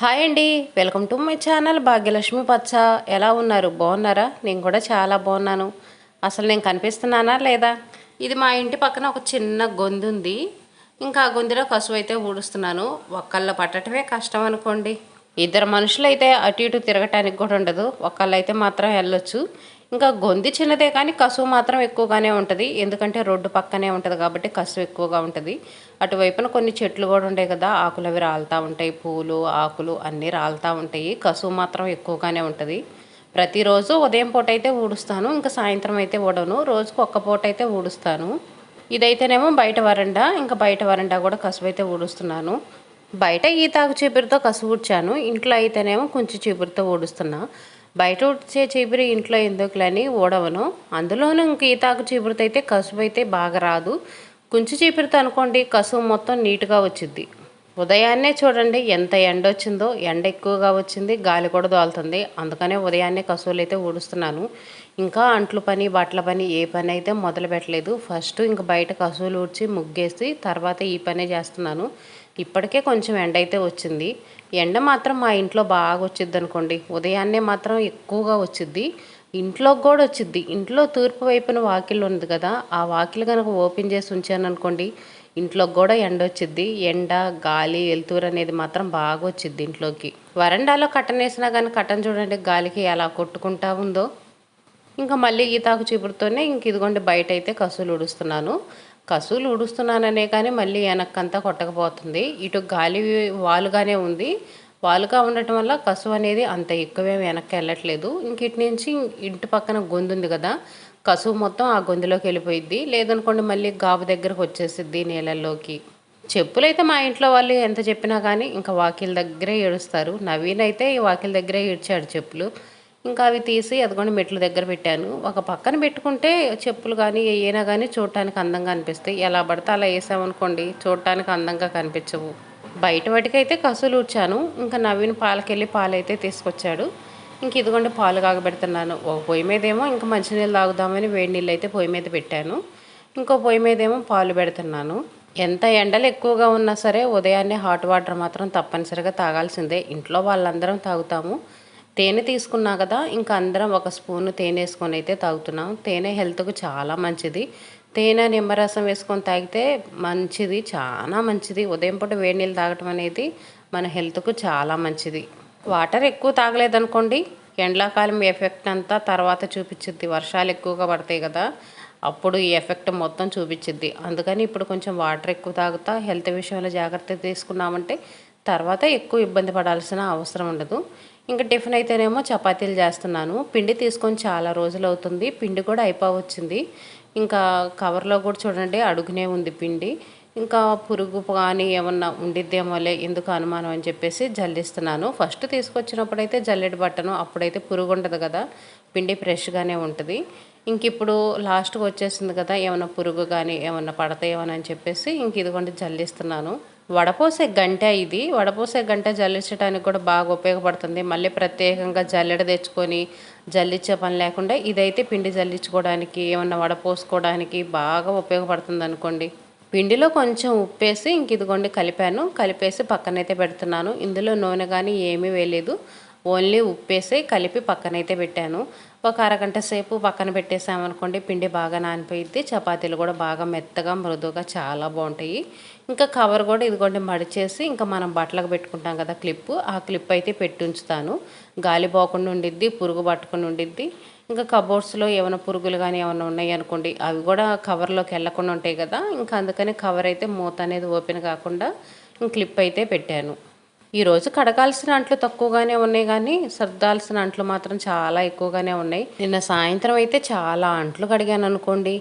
Hi అండి. Welcome to my channel Bhagyalakshmi పచ్చ. ఎలా ఉన్నారు? బాగున్నారా? నేను కూడా చాలా బాగున్నాను. అసలు నేను కనిపిస్తున్నానా లేదా? ఇది మా ఇంటి పక్కన ఒక చిన్న గొంతు ఉంది. ఇంకా ఆ గొంతులో కసువు అయితే ఊడుస్తున్నాను. ఒకళ్ళు పట్టడమే కష్టం అనుకోండి. ఇద్దరు మనుషులు అయితే అటు ఇటు తిరగటానికి కూడా ఉండదు. ఒకళ్ళు అయితే మాత్రం వెళ్ళొచ్చు. ఇంకా గొంతు చిన్నదే కానీ కసువు మాత్రం ఎక్కువగానే ఉంటుంది. ఎందుకంటే రోడ్డు పక్కనే ఉంటుంది కాబట్టి కసువు ఎక్కువగా ఉంటుంది. అటువైపున కొన్ని చెట్లు కూడా ఉంటాయి కదా ఆకులు అవి రాలుతూ ఉంటాయి. పూలు ఆకులు అన్నీ రాలుతూ ఉంటాయి. కసువు మాత్రం ఎక్కువగానే ఉంటుంది. ప్రతిరోజు ఉదయం పూట అయితే ఊడుస్తాను ఇంకా సాయంత్రం అయితే ఊడను. రోజుకు ఒక్క పూట అయితే ఊడుస్తాను. ఇదైతేనేమో బయట వరండా ఇంకా బయట వరండా కూడా కసువు అయితే ఊడుస్తున్నాను. బయట ఈ తాగు చీపురుతో కసువు ఊడ్చాను. ఇంట్లో అయితేనేమో కొంచెం చీపురుతో ఊడుస్తున్నా. బయట ఊడ్చే చీపురు ఇంట్లో ఎందుకులని ఊడవను అందులోనూ గీతాకు చీపురుతో అయితే కసుపు అయితే బాగా రాదు. కొంచెం చీపురుతో అనుకోండి కసువు మొత్తం నీట్గా వచ్చింది ఉదయాన్నే చూడండి ఎంత ఎండ వచ్చిందో ఎండ ఎక్కువగా వచ్చింది గాలి కూడా దోలుతుంది అందుకనే ఉదయాన్నే కసువులు అయితే ఊడుస్తున్నాను. ఇంకా అంట్లు పని బట్టల పని ఏ పని అయితే మొదలు పెట్టలేదు. ఫస్ట్ ఇంక బయట కసువులు ఊడ్చి ముగ్గేసి తర్వాత ఈ పనే చేస్తున్నాను. ఇప్పటికే కొంచెం ఎండ అయితే వచ్చింది. ఎండ మాత్రం మా ఇంట్లో బాగా వచ్చింది అనుకోండి. ఉదయాన్నే మాత్రం ఎక్కువగా వచ్చింది ఇంట్లోకి కూడా వచ్చింది ఇంట్లో తూర్పు వైపున వాకిల్ ఉంది కదా ఆ వాకిల్ కనుక ఓపెన్ చేసి ఉంచాను అనుకోండి ఇంట్లోకి కూడా ఎండ వచ్చింది ఎండ గాలి వెలుతురు అనేది మాత్రం బాగా వచ్చింది ఇంట్లోకి. వరండాలో కట్టనేసినా కానీ కట్టన్ చూడండి గాలికి ఎలా కొట్టుకుంటా ఉందో. ఇంకా మళ్ళీ ఈతాకు తాకు చీపురుతోనే ఇంక ఇదిగోండి బయట అయితే కసులు ఉడుస్తున్నాను కసులు ఉడుస్తున్నాననే కానీ మళ్ళీ వెనక్కంతా కొట్టకపోతుంది. ఇటు గాలి వాలుగానే ఉంది. వాలుగా ఉండటం వల్ల కసువు అనేది అంత ఎక్కువేం వెనక్కి వెళ్ళట్లేదు. ఇంక ఇటు నుంచి ఇంటి పక్కన గొంతు ఉంది కదా కసువు మొత్తం ఆ గొంతులోకి వెళ్ళిపోయిద్ది. లేదనుకోండి మళ్ళీ గాబు దగ్గరకు వచ్చేసిద్ది నీళ్ళల్లోకి. చెప్పులైతే మా ఇంట్లో వాళ్ళు ఎంత చెప్పినా కానీ ఇంకా వాకిల దగ్గరే ఏడుస్తారు. నవీన్ అయితే ఈ వాకిల దగ్గరే ఏడ్చాడు చెప్పులు. ఇంకా అవి తీసి అదిగోండి మెట్ల దగ్గర పెట్టాను. ఒక పక్కన పెట్టుకుంటే చెప్పులు కానీ ఏయైనా కానీ చూడటానికి అందంగా అనిపిస్తాయి. ఎలా పడితే అలా వేసామనుకోండి చూడటానికి అందంగా కనిపించవు. బయట వాటికైతే కసులు ఊడ్చాను. ఇంకా నవీన్ పాలకెళ్ళి పాలైతే తీసుకొచ్చాడు. ఇంక ఇదిగోండి పాలు కాగబెడుతున్నాను. ఓ పొయ్యి మీదేమో ఇంకా మంచినీళ్ళు తాగుదామని వేడి నీళ్ళు అయితే పొయ్యి మీద పెట్టాను. ఇంకో పొయ్యి మీదేమో పాలు పెడుతున్నాను. ఎంత ఎండలు ఎక్కువగా ఉన్నా సరే ఉదయాన్నే హాట్ వాటర్ మాత్రం తప్పనిసరిగా తాగాల్సిందే. ఇంట్లో వాళ్ళందరం తాగుతాము. తేనె తీసుకున్నా కదా ఇంకా అందరం ఒక స్పూన్ తేనె వేసుకొని అయితే తాగుతున్నాం. తేనె హెల్త్కు చాలా మంచిది. తేనె నిమ్మరసం వేసుకొని తాగితే మంచిది చాలా మంచిది. ఉదయం పూట వేడి నీళ్ళు తాగటం అనేది మన హెల్త్కు చాలా మంచిది. వాటర్ ఎక్కువ తాగలేదనుకోండి ఎండాకాలం ఎఫెక్ట్ అంతా తర్వాత చూపించిద్ది వర్షాలు ఎక్కువగా పడతాయి కదా అప్పుడు ఈ ఎఫెక్ట్ మొత్తం చూపించిద్ది అందుకని ఇప్పుడు కొంచెం వాటర్ ఎక్కువ తాగుతా హెల్త్ విషయంలో జాగ్రత్త తీసుకున్నామంటే తర్వాత ఎక్కువ ఇబ్బంది పడాల్సిన అవసరం ఉండదు. ఇంకా టిఫిన్ అయితేనేమో చపాతీలు చేస్తున్నాను. పిండి తీసుకొని చాలా రోజులు అవుతుంది. పిండి కూడా అయిపోవచ్చింది. ఇంకా కవర్లో కూడా చూడండి అడుగునే ఉంది పిండి. ఇంకా పురుగు కానీ ఏమన్నా ఉండిద్దేమోలే ఎందుకు అనుమానం అని చెప్పేసి జల్లిస్తున్నాను. ఫస్ట్ తీసుకొచ్చినప్పుడైతే జల్లెడి బట్టను అప్పుడైతే పురుగు ఉండదు కదా పిండి ఫ్రెష్గానే ఉంటుంది. ఇంక ఇప్పుడు లాస్ట్కి వచ్చేసింది కదా ఏమైనా పురుగు కానీ ఏమన్నా పడతాయేమని అని చెప్పేసి ఇంక ఇదిగోండి జల్లిస్తున్నాను. వడపోసే గంట ఇది. వడపోసే గంట జల్లించడానికి కూడా బాగా ఉపయోగపడుతుంది. మళ్ళీ ప్రత్యేకంగా జల్లెడ తెచ్చుకొని జల్లించే పని లేకుండా ఇదైతే పిండి జల్లించుకోవడానికి ఏమన్నా వడపోసుకోవడానికి బాగా ఉపయోగపడుతుంది అనుకోండి. పిండిలో కొంచెం ఉప్పేసి ఇంక ఇదిగోండి కలిపాను. కలిపేసి పక్కనైతే పెడుతున్నాను. ఇందులో నూనె కానీ ఏమీ వేయలేదు. ఓన్లీ ఉప్పేసి కలిపి పక్కనైతే పెట్టాను. ఒక అరగంట సేపు పక్కన పెట్టేసామనుకోండి పిండి బాగా నానిపోయిద్ది చపాతీలు కూడా బాగా మెత్తగా మృదువుగా చాలా బాగుంటాయి. ఇంకా కవర్ కూడా ఇదిగోండి మడిచేసి ఇంకా మనం బట్టలకు పెట్టుకుంటాం కదా క్లిప్ ఆ క్లిప్ అయితే పెట్టి ఉంచుతాను. గాలి పోకుండా ఉండిద్ది పురుగు పట్టుకుని ఉండిద్ది. ఇంకా కబోర్డ్స్లో ఏమైనా పురుగులు కానీ ఏమైనా ఉన్నాయి అనుకోండి అవి కూడా కవర్లోకి వెళ్ళకుండా ఉంటాయి కదా ఇంకా అందుకని కవర్ అయితే మూత అనేది ఓపెన్ కాకుండా క్లిప్ అయితే పెట్టాను. ఈరోజు కడగాల్సిన అంట్లు తక్కువగానే ఉన్నాయి కానీ సర్దాల్సిన అంట్లు మాత్రం చాలా ఎక్కువగానే ఉన్నాయి. నిన్న సాయంత్రం అయితే చాలా అంట్లు కడిగాను అనుకోండి.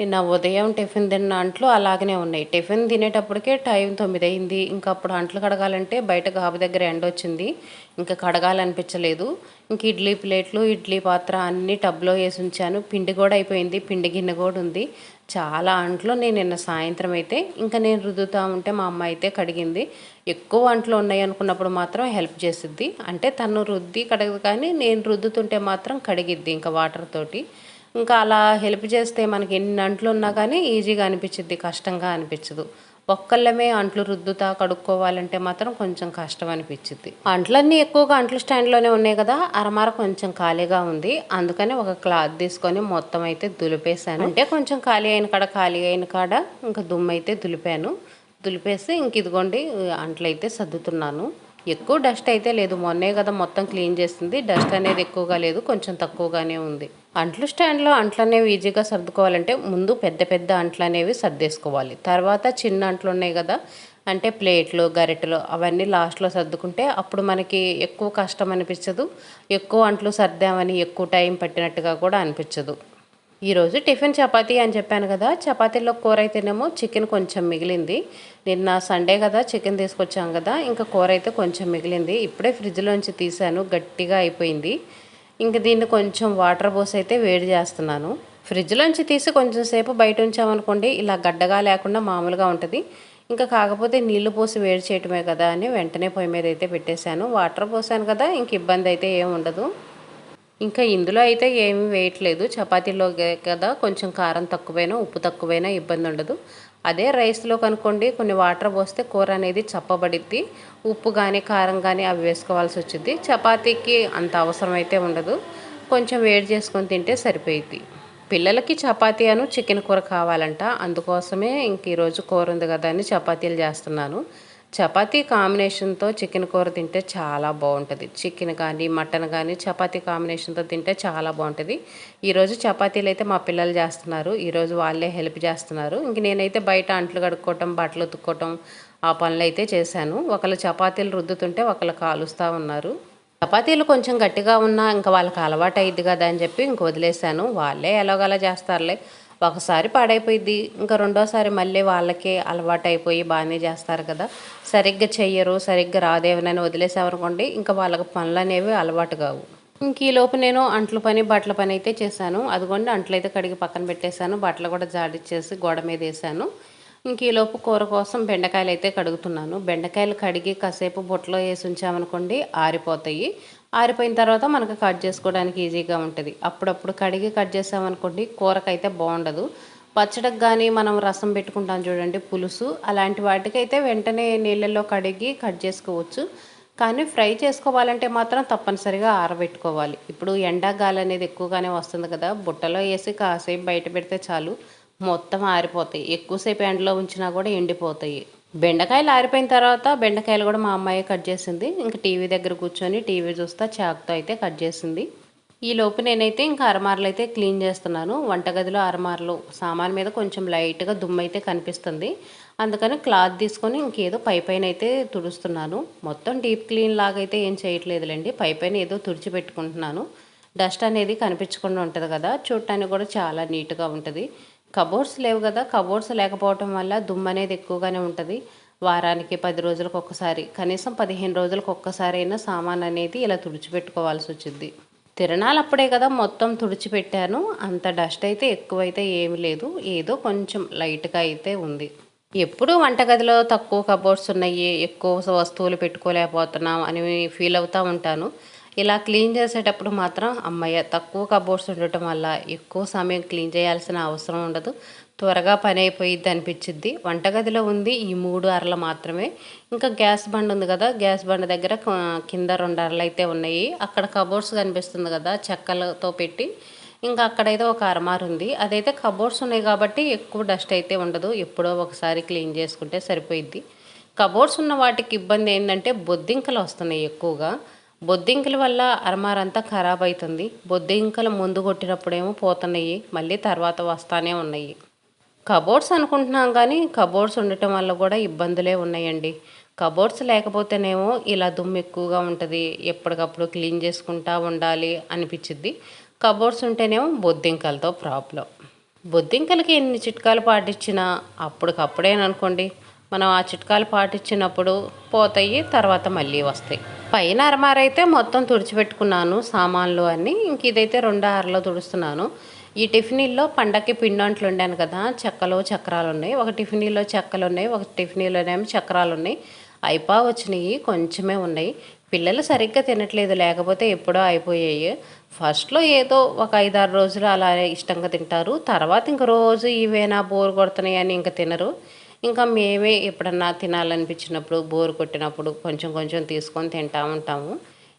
నిన్న ఉదయం టిఫిన్ తిన్న అంట్లు అలాగనే ఉన్నాయి. టిఫిన్ తినేటప్పటికే టైం తొమ్మిది అయింది ఇంకా అప్పుడు అంట్లు కడగాలంటే బయట గాబు దగ్గర ఎండ వచ్చింది. ఇంకా కడగాలనిపించలేదు. ఇంక ఇడ్లీ ప్లేట్లు ఇడ్లీ పాత్ర అన్నీ టబ్లో వేసి ఉంచాను. పిండి కూడా అయిపోయింది. పిండి గిన్నె కూడా ఉంది. చాలా అంట్లు నేను నిన్న సాయంత్రం అయితే ఇంకా నేను రుద్దుతా ఉంటే మా అమ్మ అయితే కడిగింది. ఎక్కువ అంట్లు ఉన్నాయి అనుకున్నప్పుడు మాత్రం హెల్ప్ చేసిద్ది. అంటే తను రుద్ది కడగదు కానీ నేను రుద్దుతుంటే మాత్రం కడిగిద్ది ఇంకా వాటర్ తోటి. ఇంకా అలా హెల్ప్ చేస్తే మనకి ఎన్ని అంట్లు ఉన్నా కానీ ఈజీగా అనిపించిద్ది కష్టంగా అనిపించదు. ఒక్కళ్ళమే అంట్లు రుద్దుతా కడుక్కోవాలంటే మాత్రం కొంచెం కష్టం అనిపించింది అంట్లన్నీ ఎక్కువగా అంట్లు స్టాండ్లోనే ఉన్నాయి కదా అరమార కొంచెం ఖాళీగా ఉంది. అందుకని ఒక క్లాత్ తీసుకొని మొత్తం అయితే దులిపేశాను. అంటే కొంచెం ఖాళీ అయిన కాడ ఖాళీ అయిన కాడ ఇంకా దుమ్ము అయితే దులిపాను. దులిపేసి ఇంక ఇదిగోండి అంట్లయితే సర్దుతున్నాను. ఎక్కువ డస్ట్ అయితే లేదు. మొన్నే కదా మొత్తం క్లీన్ చేసింది. డస్ట్ అనేది ఎక్కువగా లేదు కొంచెం తక్కువగానే ఉంది. అంట్లు స్టాండ్లో అంట్లు అనేవి ఈజీగా సర్దుకోవాలంటే ముందు పెద్ద పెద్ద అంట్లు అనేవి సర్దేసుకోవాలి. తర్వాత చిన్న అంట్లు ఉన్నాయి కదా అంటే ప్లేట్లు గరిటెలు అవన్నీ లాస్ట్లో సర్దుకుంటే అప్పుడు మనకి ఎక్కువ కష్టం అనిపించదు. ఎక్కువ అంట్లు సర్దామని ఎక్కువ టైం పట్టినట్టుగా కూడా అనిపించదు. ఈరోజు టిఫిన్ చపాతీ అని చెప్పాను కదా చపాతీలో కూర అయితేనేమో చికెన్ కొంచెం మిగిలింది. నిన్న సండే కదా చికెన్ తీసుకొచ్చాం కదా ఇంకా కూర అయితే కొంచెం మిగిలింది. ఇప్పుడే ఫ్రిడ్జ్లోంచి తీసాను గట్టిగా అయిపోయింది. ఇంక దీన్ని కొంచెం వాటర్ పోసి అయితే వేడి చేస్తున్నాను. ఫ్రిడ్జ్లోంచి తీసి కొంచెం సేపు బయట ఉంచామనుకోండి ఇలా గడ్డగా లేకుండా మామూలుగా ఉంటుంది. ఇంకా కాకపోతే నీళ్ళు పోసి వేడి చేయటమే కదా అని వెంటనే పొయ్యి మీద అయితే పెట్టేశాను. వాటర్ పోసాను కదా ఇంక ఇబ్బంది అయితే ఏమి ఉండదు. ఇంకా ఇందులో అయితే ఏమీ వేయట్లేదు. చపాతీలో కదా కొంచెం కారం తక్కువైనా ఉప్పు తక్కువైనా ఇబ్బంది ఉండదు. అదే రైస్లో కనుకోండి కొన్ని వాటర్ పోస్తే కూర అనేది చప్పబడిద్ది. ఉప్పు కానీ కారం కానీ అవి వేసుకోవాల్సి వచ్చింది చపాతీకి అంత అవసరం అయితే ఉండదు. కొంచెం వేడి చేసుకొని తింటే సరిపోయిద్ది. పిల్లలకి చపాతీ అను చికెన్ కూర కావాలంట. అందుకోసమే ఇంక ఈరోజు కూర ఉంది కదా అని చపాతీలు చేస్తున్నాను. చపాతీ కాంబినేషన్తో చికెన్ కూర తింటే చాలా బాగుంటుంది. చికెన్ కానీ మటన్ కానీ చపాతీ కాంబినేషన్తో తింటే చాలా బాగుంటుంది. ఈరోజు చపాతీలు అయితే మా పిల్లలు చేస్తున్నారు. ఈరోజు వాళ్ళే హెల్ప్ చేస్తున్నారు. ఇంక నేనైతే బయట అంట్లు కడుక్కోవటం బట్టలు ఉతుక్కోవటం ఆ పనులు అయితే చేశాను. ఒకళ్ళు చపాతీలు రుద్దుతుంటే ఒకళ్ళు కాలుస్తూ ఉన్నారు. చపాతీలు కొంచెం గట్టిగా ఉన్నా ఇంకా వాళ్ళకి అలవాటు అయ్యిద్ది కదా అని చెప్పి ఇంక వదిలేశాను. వాళ్ళే ఎలాగలా చేస్తారులే. ఒకసారి పాడైపోయింది ఇంకా రెండోసారి మళ్ళీ వాళ్ళకే అలవాటు అయిపోయి బాగానే చేస్తారు కదా. సరిగ్గా చెయ్యరు సరిగ్గా రాదేమనని వదిలేసామనుకోండి ఇంకా వాళ్ళకి పనులు అనేవి అలవాటు కావు. ఇంక ఈ లోపు నేను అంట్ల పని బట్టల పని అయితే చేశాను. అదిగోండి అంట్లు అయితే కడిగి పక్కన పెట్టేశాను. బట్టలు కూడా జాడిచ్చేసి గోడ మీద వేసాను ఇంక ఈలోపు కూర కోసం బెండకాయలు అయితే కడుగుతున్నాను. బెండకాయలు కడిగి కాసేపు బుట్టలో వేసి ఉంచామనుకోండి ఆరిపోతాయి. ఆరిపోయిన తర్వాత మనకు కట్ చేసుకోవడానికి ఈజీగా ఉంటుంది. అప్పుడప్పుడు కడిగి కట్ చేసామనుకోండి కూరకైతే బాగుండదు. పచ్చడికి కానీ మనం రసం పెట్టుకుంటాం చూడండి పులుసు అలాంటి వాటికైతే వెంటనే నీళ్ళల్లో కడిగి కట్ చేసుకోవచ్చు. కానీ ఫ్రై చేసుకోవాలంటే మాత్రం తప్పనిసరిగా ఆరబెట్టుకోవాలి. ఇప్పుడు ఎండాగాలి అనేది ఎక్కువగానే వస్తుంది కదా బుట్టలో వేసి కాసేపు బయట పెడితే చాలు మొత్తం ఆరిపోతాయి. ఎక్కువసేపు ఎండలో ఉంచినా కూడా ఎండిపోతాయి. బెండకాయలు ఆరిపోయిన తర్వాత బెండకాయలు కూడా మా అమ్మాయి కట్ చేసింది. ఇంకా టీవీ దగ్గర కూర్చొని టీవీ చూస్తా చాకుతో అయితే కట్ చేసింది. ఈ లోపు నేనైతే ఇంకా అరమార్లు అయితే క్లీన్ చేస్తున్నాను. వంటగదిలో అరమార్లు సామాన్ మీద కొంచెం లైట్గా దుమ్ము అయితే కనిపిస్తుంది. అందుకని క్లాత్ తీసుకొని ఇంకేదో పై పైన అయితే తుడుస్తున్నాను. మొత్తం డీప్ క్లీన్ లాగా అయితే ఏం చేయట్లేదులేండి. పై పైన ఏదో తుడిచిపెట్టుకుంటున్నాను డస్ట్ అనేది కనిపించకుండా ఉంటుంది కదా. చూడటానికి కూడా చాలా నీట్గా ఉంటుంది. కబోర్డ్స్ లేవు కదా కబోర్డ్స్ లేకపోవటం వల్ల దుమ్ము అనేది ఎక్కువగానే ఉంటుంది. వారానికి పది రోజులకు ఒక్కసారి కనీసం పదిహేను రోజులకు ఒక్కసారి అయినా సామాన్ అనేది ఇలా తుడిచిపెట్టుకోవాల్సి వచ్చింది. తిరణాలు అప్పుడే కదా మొత్తం తుడిచిపెట్టాను. అంత డస్ట్ అయితే ఎక్కువైతే ఏమి లేదు. ఏదో కొంచెం లైట్గా అయితే ఉంది. ఎప్పుడు వంటగదిలో తక్కువ కబోర్డ్స్ ఉన్నాయి ఎక్కువ వస్తువులు పెట్టుకోలేకపోతున్నాం అని ఫీల్ అవుతూ ఉంటాను. ఇలా క్లీన్ చేసేటప్పుడు మాత్రం అమ్మయ్య తక్కువ కబోర్డ్స్ ఉండటం వల్ల ఎక్కువ సమయం క్లీన్ చేయాల్సిన అవసరం ఉండదు. త్వరగా పని అయిపోయిద్ది అనిపించింది వంటగదిలో ఉంది ఈ మూడు అరలు మాత్రమే. ఇంకా గ్యాస్ బండ్ ఉంది కదా గ్యాస్ బండ్ దగ్గర కింద రెండు అరలు అయితే ఉన్నాయి. అక్కడ కబోర్డ్స్ కనిపిస్తుంది కదా చెక్కలతో పెట్టి. ఇంకా అక్కడైతే ఒక అరమార్ ఉంది. అదైతే కబోర్డ్స్ ఉన్నాయి కాబట్టి ఎక్కువ డస్ట్ అయితే ఉండదు. ఎప్పుడో ఒకసారి క్లీన్ చేసుకుంటే సరిపోయిద్ది. కబోర్డ్స్ ఉన్న వాటికి ఇబ్బంది ఏంటంటే బొద్దింకలు వస్తున్నాయి ఎక్కువగా. బొద్దింకల వల్ల అరమారంతా ఖరాబ్ అవుతుంది బొద్దింకలు ముందు కొట్టినప్పుడేమో పోతున్నాయి. మళ్ళీ తర్వాత వస్తానే ఉన్నాయి. కబోర్డ్స్ అనుకుంటున్నాం కానీ కబోర్డ్స్ ఉండటం వల్ల కూడా ఇబ్బందులే ఉన్నాయండి. కబోర్డ్స్ లేకపోతేనేమో ఇలా దుమ్ము ఎక్కువగా ఉంటుంది. ఎప్పటికప్పుడు క్లీన్ చేసుకుంటా ఉండాలి అనిపించిద్ది కబోర్డ్స్ ఉంటేనేమో బొద్దింకలతో ప్రాబ్లం. బొద్దింకలకి ఎన్ని చిట్కాలు పాటించినా అప్పటికప్పుడేననుకోండి మనం ఆ చిట్కాలు పాటించినప్పుడు పోతాయి తర్వాత మళ్ళీ వస్తాయి. పైన అరమారైతే మొత్తం తుడిచిపెట్టుకున్నాను సామాన్లు అన్నీ. ఇంక ఇదైతే రెండో అరలో తుడుస్తున్నాను. ఈ టిఫినీల్లో పండక్కి పిండంట్లు ఉండాను కదా చెక్కలు చక్రాలు ఉన్నాయి ఒక టిఫినీలో చెక్కలు ఉన్నాయి ఒక టిఫినీలోనేమో చక్రాలు ఉన్నాయి అయిపా వచ్చినాయి కొంచెమే ఉన్నాయి. పిల్లలు సరిగ్గా తినట్లేదు లేకపోతే ఎప్పుడో అయిపోయాయి. ఫస్ట్లో ఏదో ఒక ఐదారు రోజులు అలా ఇష్టంగా తింటారు. తర్వాత ఇంక రోజు ఇవేనా బోర్ కొడుతున్నాయి అని ఇంకా తినరు. ఇంకా మేమే ఎప్పుడన్నా తినాలనిపించినప్పుడు బోరు కొట్టినప్పుడు కొంచెం కొంచెం తీసుకొని తింటూ ఉంటాము.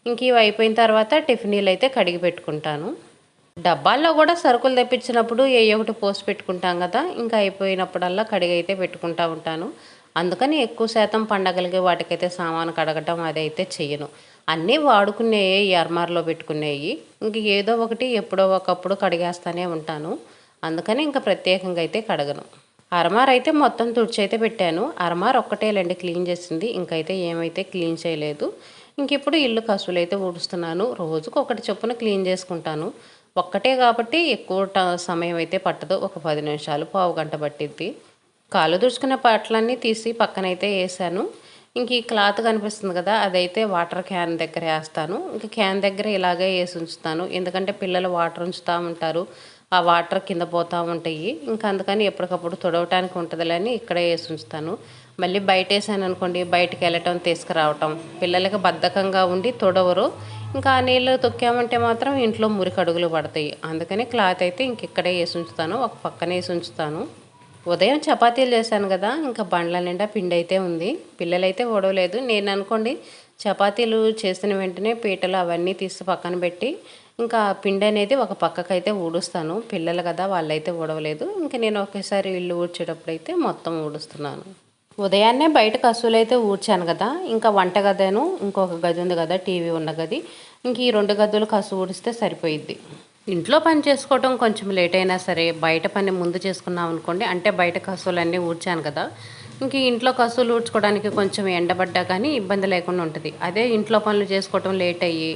ఇంక ఇవి అయిపోయిన తర్వాత టిఫినీలు అయితే కడిగి పెట్టుకుంటాను. డబ్బాల్లో కూడా సరుకులు తెప్పించినప్పుడు ఏ ఒకటి పోసి పెట్టుకుంటాం కదా ఇంకా అయిపోయినప్పుడల్లా కడిగి అయితే పెట్టుకుంటా ఉంటాను. అందుకని ఎక్కువ శాతం పండగలకి వాటికైతే సామాను కడగటం అది అయితే చెయ్యను. అన్నీ వాడుకునేవి ఎర్మార్లో అర్మార్లో పెట్టుకునేవి ఇంక ఏదో ఒకటి ఎప్పుడో ఒకప్పుడు కడిగేస్తూనే ఉంటాను. అందుకని ఇంకా ప్రత్యేకంగా అయితే కడగను. అరమార్ అయితే మొత్తం తుడిచి అయితే పెట్టాను. అరమార్ ఒక్కటేలండి క్లీన్ చేసింది. ఇంకైతే ఏమైతే క్లీన్ చేయలేదు. ఇంక ఇప్పుడు ఇల్లు కసువులు అయితే ఊడుస్తున్నాను. రోజుకు ఒకటి చొప్పున క్లీన్ చేసుకుంటాను. ఒక్కటే కాబట్టి ఎక్కువ సమయం అయితే పట్టదు. ఒక పది నిమిషాలు పావు గంట పట్టిద్ది. కాలు దుడుచుకున్న పాటలన్నీ తీసి పక్కనైతే వేసాను ఇంక ఈ క్లాత్ కనిపిస్తుంది కదా అదైతే వాటర్ క్యాన్ దగ్గర వేస్తాను ఇంక క్యాన్ దగ్గర ఇలాగే వేసి ఉంచుతాను. ఎందుకంటే పిల్లలు వాటర్ ఉంచుతూ ఉంటారు. ఆ వాటర్ కింద పోతూ ఉంటాయి. ఇంకా అందుకని ఎప్పటికప్పుడు తుడవటానికి ఉంటుందిలేని ఇక్కడే వేసి ఉంచుతాను. మళ్ళీ బయట వేసాను అనుకోండి బయటకు వెళ్ళటం తీసుకురావటం. పిల్లలకి బద్ధకంగా ఉండి తుడవరు. ఇంకా ఆ నీళ్ళు తొక్కామంటే మాత్రం ఇంట్లో మురికి అడుగులు పడతాయి. అందుకని క్లాత్ అయితే ఇంక ఇక్కడే వేసి ఉంచుతాను. ఒక పక్కనే వేసి ఉంచుతాను. ఉదయం చపాతీలు చేశాను కదా ఇంకా బండ్ల నిండా పిండి అయితే ఉంది. పిల్లలైతే ఓడవలేదు. నేను అనుకోండి చపాతీలు చేసిన వెంటనే పీటలు అవన్నీ తీసి పక్కన పెట్టి ఇంకా పిండి అనేది ఒక పక్కకైతే ఊడుస్తాను. పిల్లలు కదా వాళ్ళైతే ఊడవలేదు. ఇంకా నేను ఒకేసారి ఇల్లు ఊడ్చేటప్పుడు అయితే మొత్తం ఊడుస్తున్నాను. ఉదయాన్నే బయట కసువులు అయితే ఊడ్చాను కదా ఇంకా వంట గదను ఇంకొక గది ఉంది కదా టీవీ ఉన్న గది ఇంక ఈ రెండు గదులు కసు ఊడిస్తే సరిపోయిద్ది. ఇంట్లో పని చేసుకోవటం కొంచెం లేట్ అయినా సరే బయట పని ముందు చేసుకున్నాం అనుకోండి అంటే బయట కసువులన్నీ ఊడ్చాను కదా ఇంక ఇంట్లో కసువులు ఊడ్చుకోవడానికి కొంచెం ఎండబడ్డా కానీ ఇబ్బంది లేకుండా ఉంటుంది. అదే ఇంట్లో పనులు చేసుకోవటం లేట్ అయ్యి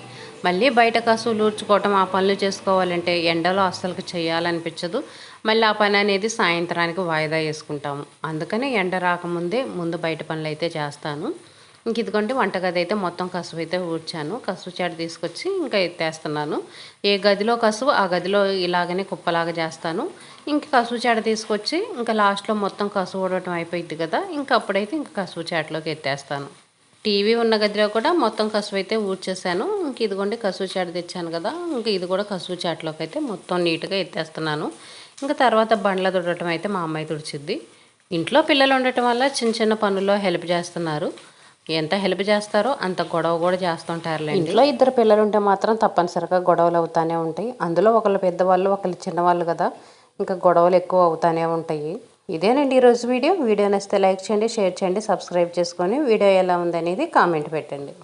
మళ్ళీ బయట కసువులు ఊడ్చుకోవటం ఆ పనులు చేసుకోవాలంటే ఎండలో అస్సలు చేయాలనిపించదు. మళ్ళీ ఆ పని అనేది సాయంత్రానికి వాయిదా వేసుకుంటాము. అందుకనే ఎండ రాకముందే ముందు బయట పనులు అయితే చేస్తాను. ఇంక ఇదిగోండి వంటగది అయితే మొత్తం కసువు అయితే ఊడ్చాను. కసువు చాటు తీసుకొచ్చి ఇంకా ఎత్తేస్తున్నాను. ఏ గదిలో కసువు ఆ గదిలో ఇలాగనే కుప్పలాగా చేస్తాను. ఇంక కసువు చాట తీసుకొచ్చి ఇంకా లాస్ట్లో మొత్తం కసువు ఊడటం అయిపోయింది కదా ఇంకా అప్పుడైతే ఇంకా కసువు చాటలోకి ఎత్తేస్తాను. టీవీ ఉన్న గదిలో కూడా మొత్తం కసువు అయితే ఊడ్చేసాను. ఇంక ఇదిగోండి కసువు చాట తెచ్చాను కదా ఇంక ఇది కూడా కసువు చాటలోకి అయితే మొత్తం నీట్గా ఎత్తేస్తున్నాను. ఇంకా తర్వాత బండ్ల తుడటం అయితే మా అమ్మాయి తుడిచిద్ది. ఇంట్లో పిల్లలు ఉండటం వల్ల చిన్న చిన్న పనుల్లో హెల్ప్ చేస్తున్నారు. ఎంత హెల్ప్ చేస్తారో అంత గొడవ కూడా చేస్తుంటారులే ఇంట్లో ఇద్దరు పిల్లలు ఉంటే మాత్రం తప్పనిసరిగా గొడవలు అవుతానే ఉంటాయి. అందులో ఒకళ్ళు పెద్దవాళ్ళు ఒకళ్ళు చిన్నవాళ్ళు కదా ఇంకా గొడవలు ఎక్కువ అవుతానే ఉంటాయి. ఇదేనండి ఈరోజు వీడియో. వీడియో నచ్చితే లైక్ చేయండి షేర్ చేయండి సబ్స్క్రైబ్ చేసుకొని వీడియో ఎలా ఉందనేది కామెంట్ పెట్టండి.